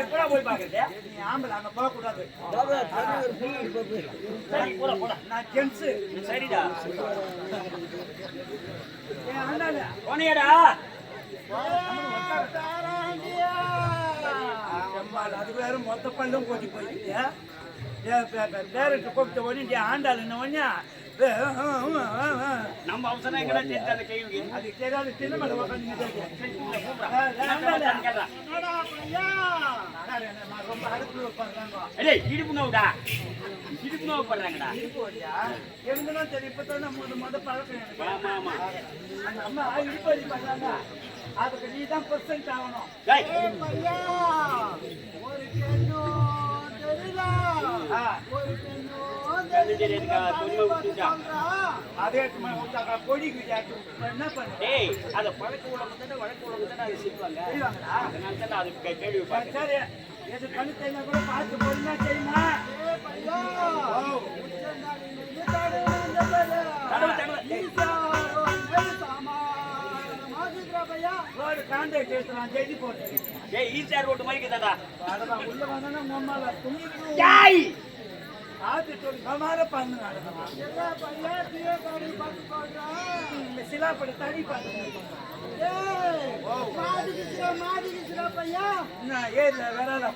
எப்படா போய் பாக்குறது நீ ஆம்பளை, அங்க போகக்கூடாது. நான் ஜென்ஸு. சரிடா போனியடா அது வேற மொத்த பல்லும் கொட்டி போயிடுச்சு. ஏன் கூப்பிட்ட உடனே, ஆண்டாள் என்ன உடனே, நம்ம அவசரம் எங்கடா தெரிஞ்ச அந்த கேள்வி அது தெரியாத சின்ன மேல உக்காந்துக்கிட்டு கூப்பிடுறா கேட்கறான் ரொம்ப அடுப்பு இடுப்பு நோவுடா இடுப்பு நோவு பண்றாங்கடா தெரியும். முத பழக்கம். ஆமா ஆமா அந்த அம்மா பண்றாங்க. அதுக்கு percent ஆகணும் சரி, எனக்கு கொஞ்சமா விட்டுட்டா. அதே சும்மா விட்டாக்கா கொடிக்கு ஜாக்கு. என்ன பண்ண? டேய் அத பழக்க உள்ளவங்க தானே வழக்க உள்ளவங்க தானே அதை செய்வாங்க? அதனால தான் அது கே- கேள்வி சரி, பார்த்தேன் சரி. எது கண்ணு தெரிஞ்சா கூட பார்த்து பொறுமையா செய்யுமா? ரோடு கான்ட்ராக்ட் போட்டு. டேய் ஈஸியா ரோட்டு மாதிரி அடடா, உள்ள வந்தானா உம்மால துணிக்கு டேய் ஆத்து தோல் கமார சிலாப்படி தடி பண்ணு. ஏதுல விரலா,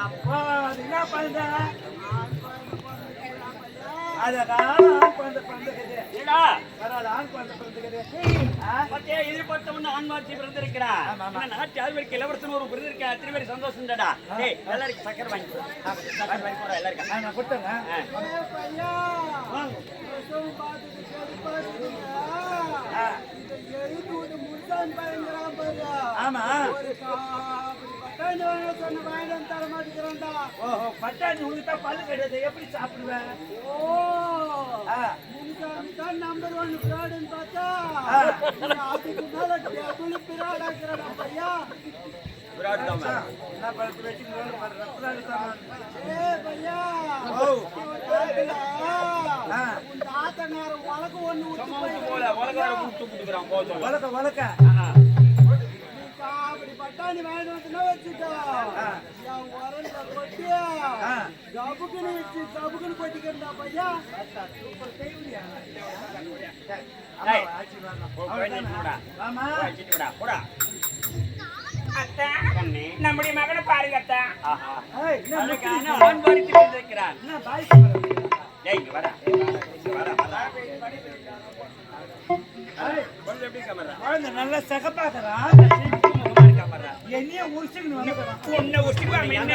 அப்பா, என்ன பண்ற? ஆ? பத்தியா எதிர்பார்த்தவன ஆண்மாச்சி பிறந்திருக்கிறா. ஆமா, ஆமா. என்ன நாட்டு ஆழ்வருக்கு இளவரசன் ஒரு விருது இருக்கா? அத்தனை பேர் சந்தோஷம் தாடா டேய் எல்லாருக்கும் சக்கரை வாங்கி. சக்கரை வாங்கி போடா எல்லாருக்கும். ஆ, நான். ஆ, ஆமா. ஓஹோ பட்டாணி தான் பல்லு கிடையாது எப்படி சாப்பிடுவேன்? ஆ, நம்பர் ஒன் பிராடுன்னு பார்த்தா ஆ. அதுக்கு மேல டபுள் பிராடாக்குறா பையா. விராட் தான் ஆ, என்ன பழத்து வச்சுக்கிறோம் ரத்தம் தான் ஏ பையா. உன் உலக ஒண்ணு விட்டு சமூகத்து போல உலகார முட்டு கொடுக்குறான் போதும் வளர்க்க வளர்க்க அப்படி பட்டாணி வாங்கிட்டு வந்து வச்சுட்டா? என் கொட்டி. கபுக்குன்னு வச்சு கபுக்குன்னு கொட்டிக்கிறா பையா. சூப்பர் வாடா, வாடா. நல்லா என்னைய உரிச்சுக்கணும் உன்னை என்ன என்ன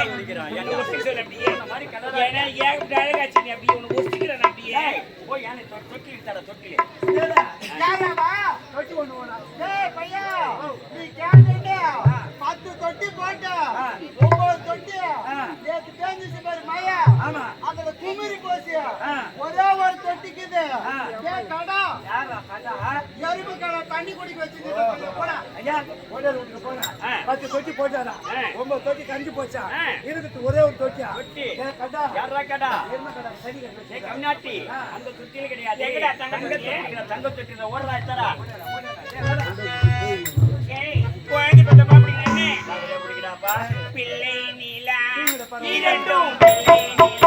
என்ன ஒசிக்க அப்படியே ஏன்னா ஏன் அழகாச்சு நீ அப்படியே உன்னை ஒசிக்கிறேன் அப்படியே போய் யானை தொட்டில் தர தொட்டிலே யாராவா தொட்டி ஒண்ணு வேணாம். டேய் பையா நீ கேட்டுட்டு பத்து தொட்டி போட்ட. ஒன்பது தொட்டி. நேத்து பேஞ்சிச்சு பாரு ஆமா அதுல குமிரி போச்சு. ஒரே ஆ. ஏன் கடா யாரா கடா எறும்பு கடை தண்ணி குடிக்க வச்சுக்கிட்டு போடா ஐயா ஓடர் வீட்டுக்கு போனா. பத்து தொட்டி போட்டாரா. ஒன்பது தொட்டி கஞ்சி போச்சா ஆ. இருக்குது ஒரே ஒரு தொட்டியா தொட்டி. ஏன் கடா சரி. கம்நாட்டி. அந்த தொட்டில் கிடையாது. தங்க தொட்டி? தங்க. ஓடுறா, பிடிக்கடாப்பா. பிள்ளை நிலா. இரண்டும் பிள்ளை நிலா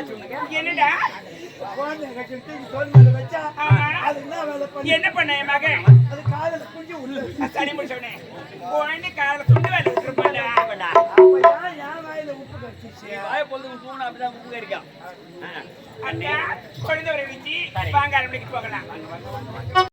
என்னடா? என்ன பண்ணி என் மகன்? அது காதல குஞ்சு உள்ள சரி முடிச்சவனே குழந்தை கால துண்டு வேலை ஏன் என் வாயில உப்பு கட்டிச்சு வாய பொழுது தூண் அப்படிதான் உப்பு கறிக்கும் அண்ணா குழந்தை வர வச்சு. வாங்க அரமணிக்கு போகலாம்.